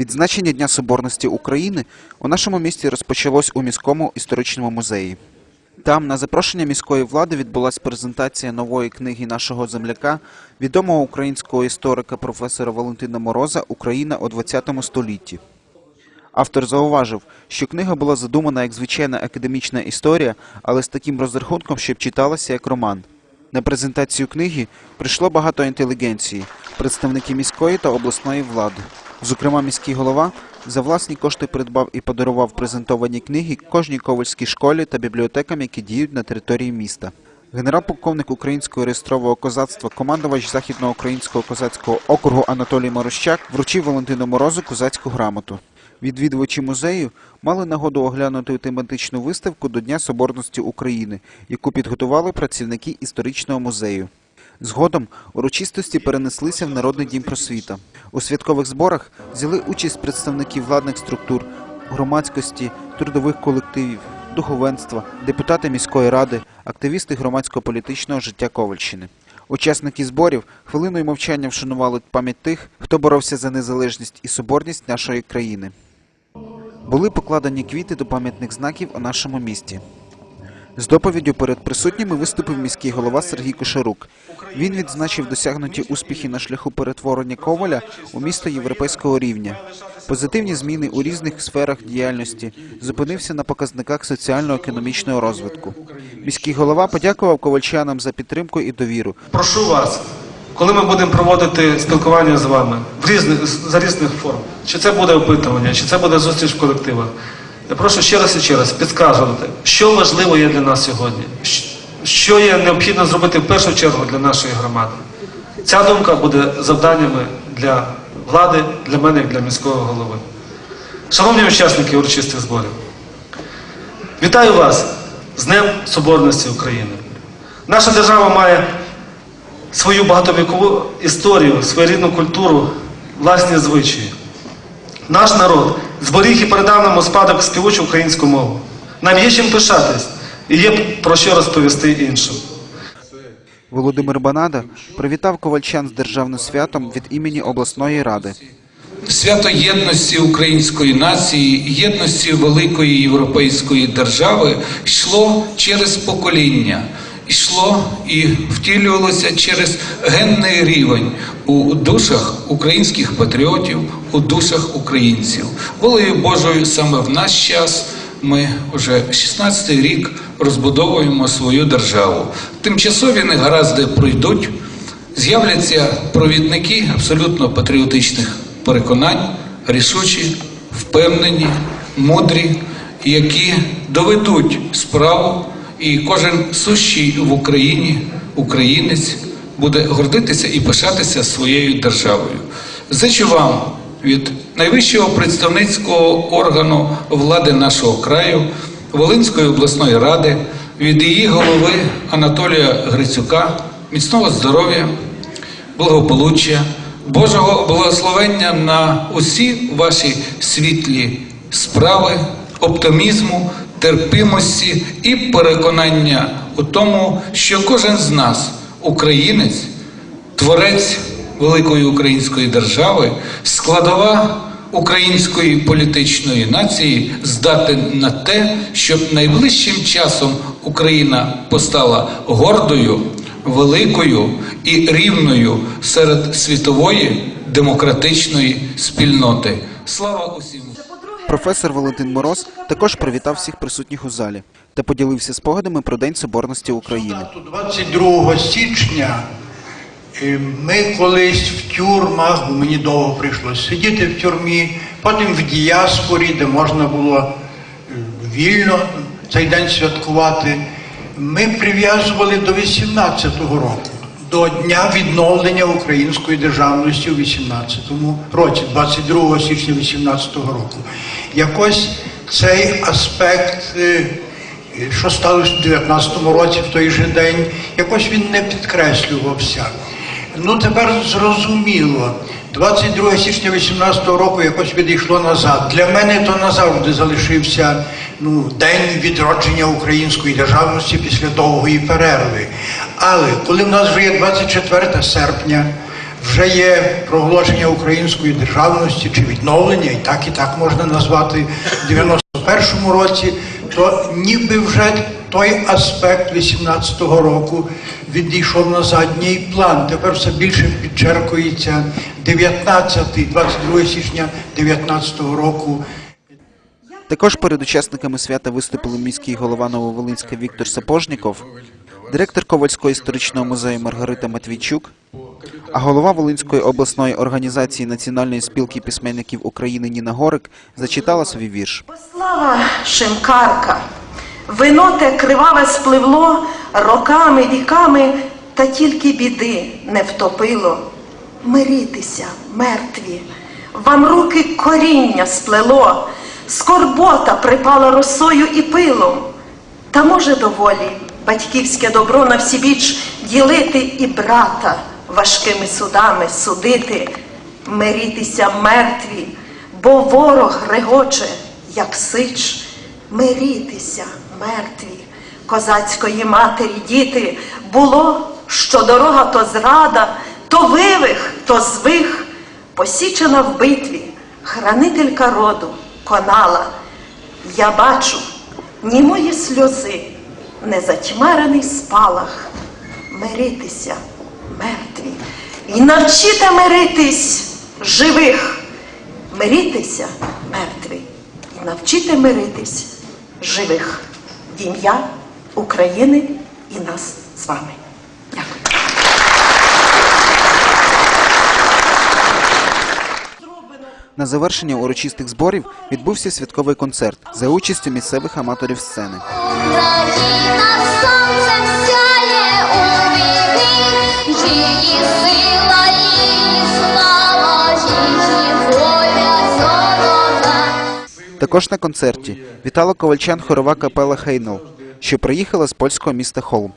Відзначення Дня Соборності України у нашому місті розпочалось у міському історичному музеї. Там, на запрошення міської влади, відбулася презентація нової книги нашого земляка, відомого українського історика професора Валентина Мороза Україна у ХХ столітті. Автор зауважив, що книга була задумана як звичайна академічна історія, але з таким розрахунком, щоб читалася як роман. На презентацію книги прийшло багато інтелігенції, представники міської та обласної влади. Зокрема, міський голова за власні кошти придбав і подарував презентовані книги кожній ковальській школі та бібліотекам, які діють на території міста. Генерал-полковник українського реєстрового козацтва, командувач західноукраїнського козацького округу Анатолій Морощак вручив Валентину Морозу козацьку грамоту. Відвідувачі музею мали нагоду оглянути тематичну виставку до Дня Соборності України, яку підготували працівники історичного музею. Згодом урочистості перенеслися в Народний дім просвіта. У святкових зборах взяли участь представники владних структур, громадськості, трудових колективів, духовенства, депутати міської ради, активісти громадсько-політичного життя Ковальщини. Учасники зборів хвилиною мовчання вшанували пам'ять тих, хто боровся за незалежність і соборність нашої країни. Були покладені квіти до пам'ятних знаків у нашому місті. З доповіддю перед присутніми виступив міський голова Сергій Кошарук. Він відзначив досягнуті успіхи на шляху перетворення Коваля у місто європейського рівня. Позитивні зміни у різних сферах діяльності зупинився на показниках соціально-економічного розвитку. Міський голова подякував ковальчанам за підтримку і довіру. Прошу вас, коли ми будемо проводити спілкування з вами в різних, за різних форм, чи це буде опитування, чи це буде зустріч в колективах, я прошу ще раз і ще раз підказувати, що важливо є для нас сьогодні, що є необхідно зробити в першу чергу для нашої громади. Ця думка буде завданнями для влади, для мене як для міського голови. Шановні учасники урочистих зборів, вітаю вас з Днем Соборності України. Наша держава має свою багатовікову історію, своєрідну культуру, власні звичаї. Наш народ зберіг і передав нам у спадок співучу українську мову. Нам є чим пишатись і є про що розповісти іншим. Володимир Банада привітав ковальчан з державним святом від імені обласної ради. Свято єдності української нації, єдності великої європейської держави йшло через покоління, йшло і втілювалося через генний рівень у душах українських патріотів, у душах українців. Волею Божою саме в наш час ми вже 16-й рік розбудовуємо свою державу. Тимчасові негаразди пройдуть. З'являться провідники абсолютно патріотичних переконань, рішучі, впевнені, мудрі, які доведуть справу, і кожен сущий в Україні, українець, буде гордитися і пишатися своєю державою. Зичу вам від найвищого представницького органу влади нашого краю, Волинської обласної ради, від її голови Анатолія Грицюка, міцного здоров'я, благополуччя, Божого благословення на усі ваші світлі справи, оптимізму, терпимості і переконання у тому, що кожен з нас, українець, творець великої української держави, складова української політичної нації здатен на те, щоб найближчим часом Україна постала гордою, великою і рівною серед світової демократичної спільноти. Слава усім! Професор Валентин Мороз також привітав всіх присутніх у залі та поділився спогадами про День Соборності України. 22 січня е, ми колись в тюрмах, мені довго прийшлося сидіти в тюрмі, потім в діаспорі, де можна було е, вільно цей день святкувати. Ми прив'язували до 18-го року, до дня відновлення української державності у 18-му році, 22 січня 18-го року. Якось цей аспект. е, що сталося в 19-му році в той же день, якось він не підкреслювався. Ну тепер зрозуміло. 22 січня 18-го року якось відійшло назад. Для мене то назавжди залишився ну, день відродження української державності після довгої перерви. Але коли в нас вже є 24 серпня, вже є проголошення української державності чи відновлення, і так і так можна назвати в 91-му році, то ніби вже той аспект 18-го року відійшов на задній план. Тепер все більше підчеркується 19, 22 січня 19-го року. Також перед учасниками свята виступили міський голова Нововолинська Віктор Сапожніков, директор Ковальського історичного музею Маргарита Матвійчук, а голова Волинської обласної організації Національної спілки письменників України Ніна Горик зачитала свій вірш. Слава Шимкарка, вино те криваве спливло роками, віками, та тільки біди не втопило. Мирітися, мертві, вам руки коріння сплело, скорбота припала росою і пилом. Та може доволі батьківське добро на всі біч ділити і брата важкими судами судити, мирітися мертві, бо ворог регоче, як сич, мирітися мертві, козацької матері діти, було, що дорога то зрада, то вивих, то звих, посічена в битві, хранителька роду, конала. Я бачу, ні мої сльози, не затьмарений спалах, миритися мертві, і навчите миритись живих, миритися мертві, і навчите миритись живих. В ім'я України і нас з вами. На завершення урочистих зборів відбувся святковий концерт за участю місцевих аматорів сцени. Також на концерті вітала ковальчан хорова капела Хейнел, що приїхала з польського міста Холм.